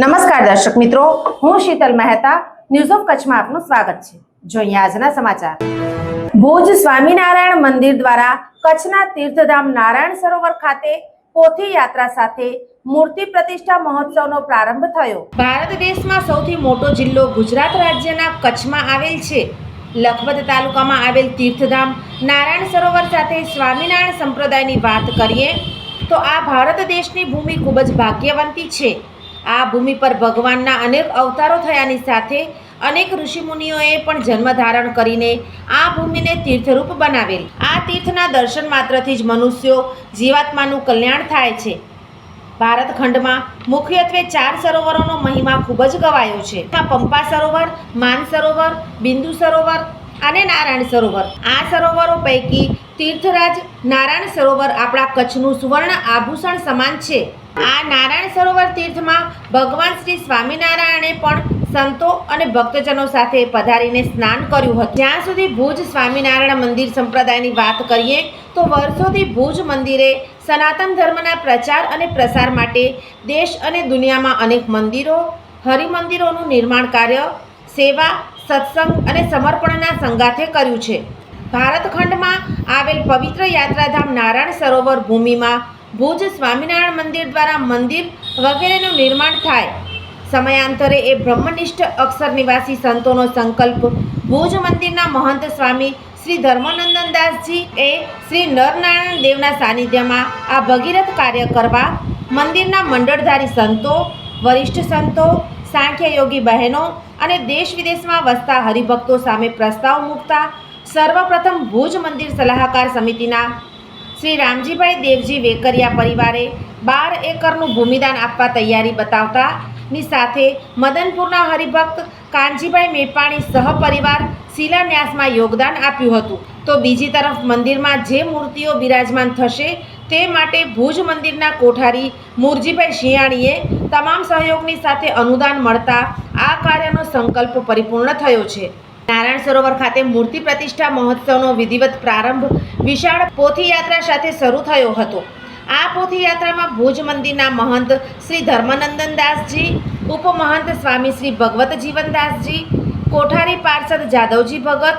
નમસ્કાર દર્શક મિત્રો, હું શીતલ મહેતા ન્યૂઝ ઓફ કચ્છમાં આપનું સ્વાગત છે. જોઈએ આજના સમાચાર. ભુજ સ્વામિનારાયણ મંદિર દ્વારા કચ્છના તીર્થધામ નારાયણ સરોવર ખાતે પોથી યાત્રા સાથે મૂર્તિ પ્રતિષ્ઠા મહોત્સવનો પ્રારંભ થયો. ભારત દેશમાં સૌથી મોટો જિલ્લો ગુજરાત રાજ્યના કચ્છમાં આવેલ છે. લખપત તાલુકામાં આવેલ તીર્થધામ નારાયણ સરોવર સાથે સ્વામિનારાયણ સંપ્રદાયની વાત કરીએ, તો આ ભારત દેશની ભૂમિ ખૂબ જ ભાગ્યવંતી છે. આ ભૂમિ પર ભગવાનના અનેક અવતારો થયાની સાથે અનેક ઋષિમુનિઓએ પણ જન્મ ધારણ કરીને આ ભૂમિને તીર્થરૂપ બનાવેલ. આ તીર્થના દર્શન માત્રથી જ મનુષ્યો જીવાત્માનું કલ્યાણ થાય છે. ભારત ખંડમાં મુખ્યત્વે ચાર સરોવરોનો મહિમા ખૂબ જ ગવાયો છે. પંપા સરોવર, માન સરોવર, બિંદુ સરોવર અને નારાયણ સરોવર. આ સરોવરો પૈકી તીર્થરાજ, નારાયણ સરોવર આપણા કચ્છનું સુવર્ણ આભૂષણ સમાન છે. આ નારાયણ સરોવર તીર્થમાં ભગવાન શ્રી સ્વામિનારાયણે પણ સંતો અને ભક્તજનો સાથે પધારીને સ્નાન કર્યું હતું. જ્યાં સુધી ભુજ સ્વામિનારાયણ મંદિર સંપ્રદાયની વાત કરીએ, તો વર્ષોથી ભુજ મંદિરે સનાતન ધર્મના પ્રચાર અને પ્રસાર માટે દેશ અને દુનિયામાં અનેક મંદિરો, હરિમંદિરોનું નિર્માણ કાર્ય, સેવા, સત્સંગ અને સમર્પણના સંગાથે કર્યું છે. ભારતખંડમાં આવેલ પવિત્ર યાત્રાધામ નારાયણ સરોવર ભૂમિમાં ભુજ સ્વામિનારાયણ મંદિર દ્વારા મંદિર વગેરેનું નિર્માણ થાય. સમયાંતરે એ બ્રહ્મનિષ્ઠ અક્ષર નિવાસી સંતોનો સંકલ્પ ભુજ મંદિરના મહંત સ્વામી શ્રી ધર્મનંદનદાસજી એ શ્રી નરનારાયણ દેવના સાનિધ્યમાં આ ભગીરથ કાર્ય કરવા મંદિરના મંડળધારી સંતો, વરિષ્ઠ સંતો સાંખ્ય યોગી બહેનો અને દેશ વિદેશમાં વસતા હરિભક્તો સામે પ્રસ્તાવ મૂકતા સર્વપ્રથમ ભુજ મંદિર સલાહકાર સમિતિના શ્રી રામજીભાઈ દેવજી વેકરિયા પરિવારે બાર એકરનું ભૂમિદાન આપવા તૈયારી બતાવતા ની સાથે મદનપુરના હરિભક્ત કાનજીભાઈ મેપાણી સહપરિવાર શિલાન્યાસમાં યોગદાન આપ્યું હતું. તો બીજી તરફ મંદિરમાં જે મૂર્તિઓ બિરાજમાન થશે તે માટે ભુજ મંદિરના કોઠારી મુરજીભાઈ શિયાણીએ તમામ સહયોગની સાથે અનુદાન મળતા આ કાર્યનો સંકલ્પ પરિપૂર્ણ થયો છે. નારાયણ સરોવર ખાતે મૂર્તિ પ્રતિષ્ઠા મહોત્સવનો વિધિવત પ્રારંભ વિશાળ પોથીયાત્રા સાથે શરૂ થયો હતો. આ પોથીયાત્રામાં ભુજ મંદિરના મહંત શ્રી ધર્મનંદનદાસજી ઉપમહંત સ્વામી શ્રી ભગવત જીવનદાસજી કોઠારી પાર્ષદ જાદવજી ભગત,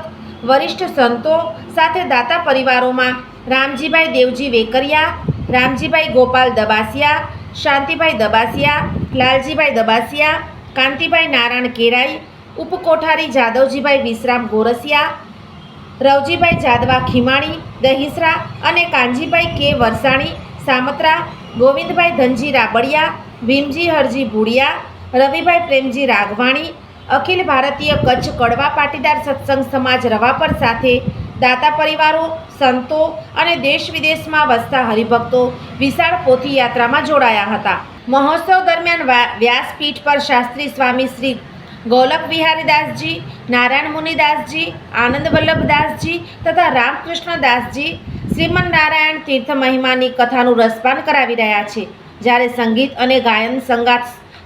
વરિષ્ઠ સંતો સાથે દાતા પરિવારોમાં રામજીભાઈ દેવજી વેકરિયા, રામજીભાઈ ગોપાલ દબાસિયા, શાંતિભાઈ દબાસિયા, લાલજીભાઈ દબાસિયા, કાંતિભાઈ નારાયણ કેરાઈ ઉપકોઠારી જાદવજીભાઈ વિશ્રામ ગોરસિયા, રવજીભાઈ જાદવા ખીમાણી, દહીસરા અને કાનજીભાઈ કે વરસાણી, સામત્રા, ગોવિંદભાઈ ધનજી રાબડિયા, ભીમજી હરજી ભુડિયા, રવિભાઈ પ્રેમજી રાઘવાણી, અખિલ ભારતીય કચ્છ કડવા પાટીદાર સત્સંગ સમાજ રવાપર સાથે દાતા પરિવારો, સંતો અને દેશ વિદેશમાં વસતા હરિભક્તો વિશાળ પોથી યાત્રામાં જોડાયા હતા. મહોત્સવ દરમિયાન વ્યાસપીઠ પર શાસ્ત્રી સ્વામી શ્રી ગોલક વિહારીદાસજી નારાયણ મુનિદાસજી આનંદ વલ્લભદાસજી તથા રામકૃષ્ણદાસજી શ્રીમન નારાયણ તીર્થ મહિમાની કથાનું રસપાન કરાવી રહ્યા છે. જ્યારે સંગીત અને ગાયન સંગાત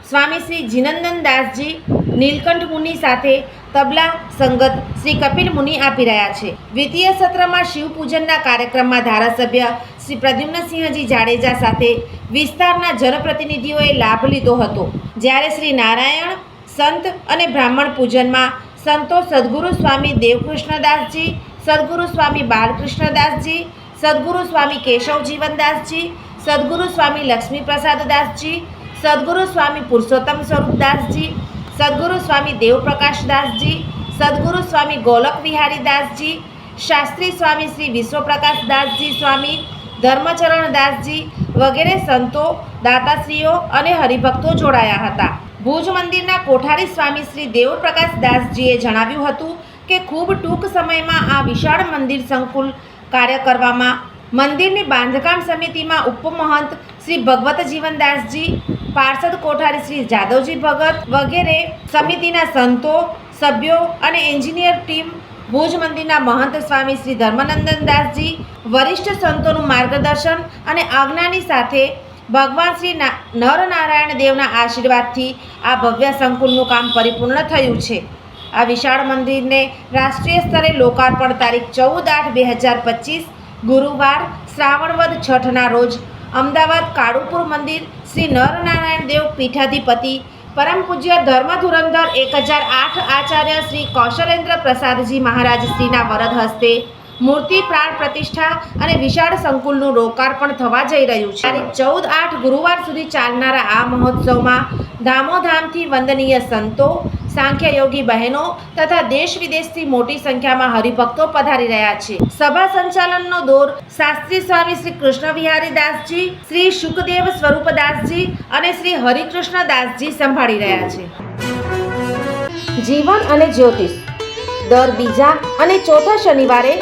સ્વામી શ્રી જીનંદન દાસજી, નીલકંઠ મુનિ સાથે તબલા સંગત શ્રી કપિલ મુનિ આપી રહ્યા છે. દ્વિતીય સત્રમાં શિવ પૂજનના કાર્યક્રમમાં ધારાસભ્ય શ્રી પ્રદ્યુમ્નસિંહજી જાડેજા સાથે વિસ્તારના જનપ્રતિનિધિઓએ લાભ લીધો હતો. જ્યારે શ્રી નારાયણ સંત અને બ્રાહ્મણ પૂજનમાં સંતો સદગુરુ સ્વામી દેવકૃષ્ણદાસજી, સદગુરુ સ્વામી બાલકૃષ્ણદાસજી, સદગુરુ સ્વામી કેશવ જીવનદાસજી સદગુરુ સ્વામી લક્ષ્મીપ્રસાદદાસજી, સદગુરુ સ્વામી પુરુષોત્તમ સ્વરૂપદાસજી, સદગુરુ સ્વામી દેવપ્રકાશદાસજી, સદગુરુ સ્વામી ગોલક વિહારીદાસજી શાસ્ત્રી સ્વામી શ્રી વિશ્વપ્રકાશદાસજી સ્વામી, ધર્મચરણદાસજી વગેરે સંતો, દાતાશ્રીઓ અને હરિભક્તો જોડાયા હતા. ભુજ મંદિરના કોઠારી સ્વામી શ્રી દેવપ્રકાશ દાસજીએ જણાવ્યું હતું કે ખૂબ ટૂંક સમયમાં આ વિશાળ મંદિર સંકુલ કાર્ય કરવામાં મંદિરની બાંધકામ સમિતિમાં ઉપમહંત શ્રી ભગવત જીવનદાસજી પાર્ષદ કોઠારી શ્રી જાદવજી ભગત વગેરે સમિતિના સંતો, સભ્યો અને એન્જિનિયર ટીમ ભુજ મંદિરના મહંત સ્વામી શ્રી ધર્મનંદન દાસજી, વરિષ્ઠ સંતોનું માર્ગદર્શન અને આજ્ઞાની સાથે ભગવાન શ્રી નરનારાયણ દેવના આશીર્વાદથી આ ભવ્ય સંકુલનું કામ પરિપૂર્ણ થયું છે. આ વિશાળ મંદિરને રાષ્ટ્રીય સ્તરે લોકાર્પણ તારીખ ચૌદ આઠ બે હજાર પચીસ, ગુરુવાર શ્રાવણ વદ છઠના રોજ અમદાવાદ કાળુપુર મંદિર શ્રી નરનારાયણ દેવ પીઠાધિપતિ પરમ પૂજ્ય ધર્મ એક હજાર આઠ આચાર્ય શ્રી કૌશલેન્દ્ર પ્રસાદજી મહારાજ શ્રીના વરદ હસ્તે મૂર્તિ પ્રાણ પ્રતિષ્ઠા અને વિશાળ સંકુલનું લોકાર્પણ થવા જઈ રહ્યું છે. ચૌદ આઠ ગુરુવાર સુધી ચાલનારા આ મહોત્સવમાં ધામોધામથી વંદનીય સંતો સાંખ્યયોગી બહેનો તથા દેશ વિદેશથી મોટી સંખ્યામાં હરિભક્તો પધારી રહ્યા છે. સભા સંચાલનનો દોર શાસ્ત્રી સ્વામી શ્રી કૃષ્ણ વિહારી દાસજી, શ્રી શુકદેવ સ્વરૂપદાસજી અને શ્રી હરિકૃષ્ણ દાસજી સંભાળી રહ્યા છે. જીવન અને જ્યોતિષ. દર બીજા અને ચોથા શનિવારે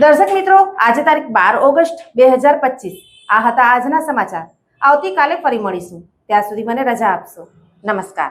દર્શક મિત્રો, આજે તારીખ બાર ઓગસ્ટ બે હજાર પચીસ. આ હતા આજના સમાચાર. આવતીકાલે ફરી મળીશું. ત્યાં સુધી મને રજા આપશો. નમસ્કાર.